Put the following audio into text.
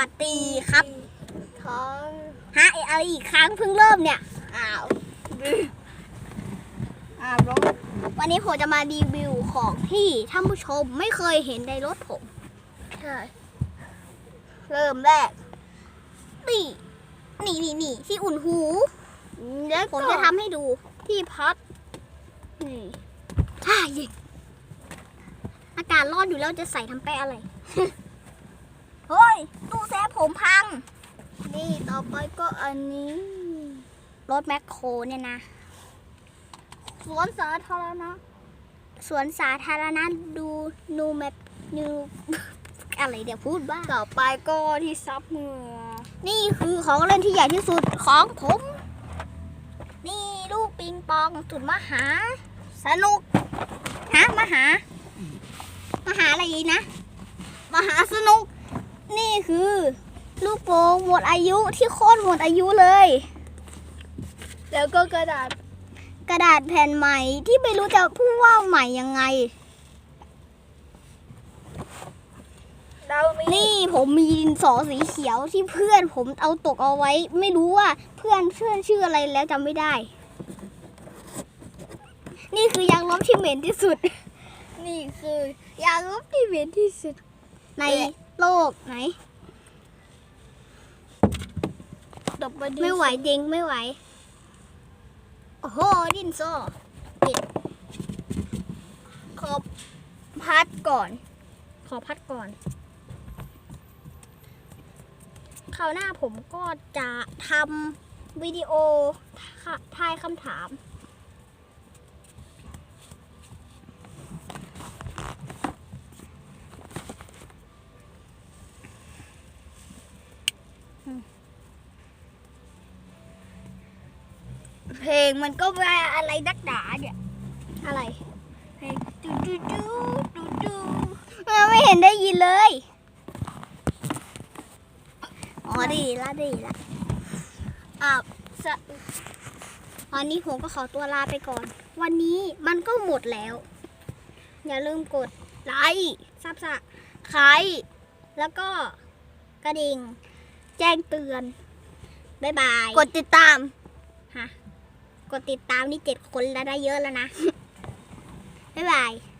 วัสดีครับท้องฮะอะไรอีกครั้งเพิ่งเริ่มเนี่ย อ้าวอ้าวร้องวันนี้ผมจะมารีวิวของที่ท่านผู้ชมไม่เคยเห็นในรถผมใช่เริ่มแรกนี่นี่นี่นี่ที่อุ่นหูแล้วผมจะทำให้ดูที่พัดนี่ใช่ยิอากาศร้อนอยู่แล้วจะใส่ทำแป้อะไร เฮ้ย ตู้แซฟผมพัง นี่ต่อไปก็อันนี้ รถแมคโครเนี่ยนะ สวนสาธารณะ สวนสาธารณะดูนูแมปนูอะไรเดี๋ยวพูดบ้าง ต่อไปก็ที่ซับเหงื่อนี่คือของเล่นที่ใหญ่ที่สุดของผม นี่ลูกปิงปองสุดมหา สนุกฮะมหามหาอะไรอีกนะ มหาสนุก นี่คือ ลูกโป่งหมดอายุที่โคตรหมดอายุเลย แล้วก็กระดาษกระดาษแผ่นใหม่ที่ไม่รู้จะพูดว่าใหม่ยังไง เรามีนี่ผมมีดินสอสีเขียวที่เพื่อนผมเอาตกเอาไว้ ไม่รู้ว่าเพื่อนเพื่อนชื่ออะไรแล้วจำไม่ได้ นี่คือยางลบที่เหม็นที่สุด นี่คือยางลบที่เหม็นที่สุด ในโลกไหนต่อไปดินไม่ไหวจริงไม่ไหว โอ้โห ดินสอขอพัดก่อน ขอพัดก่อนคราวหน้าผมก็จะทำวิดีโอทายคำถาม เพลงมันก็ว่าอะไรนักหนาเนี่ย อะไรเพลงดูดูดูดูดูเออไม่เห็นได้ยินเลยอ๋อดีละดีละอะสะวันนี้ผมก็ขอตัวลาไปก่อน วันนี้มันก็หมดแล้ว อย่าลืมกดไลค์ซับสไครต์แล้วก็กระดิ่ง แจ้งเตือน บ๊ายบาย กดติดตามฮะกดติดตามนี่เจ็ดคนแล้วได้เยอะแล้วนะ บ๊ายบาย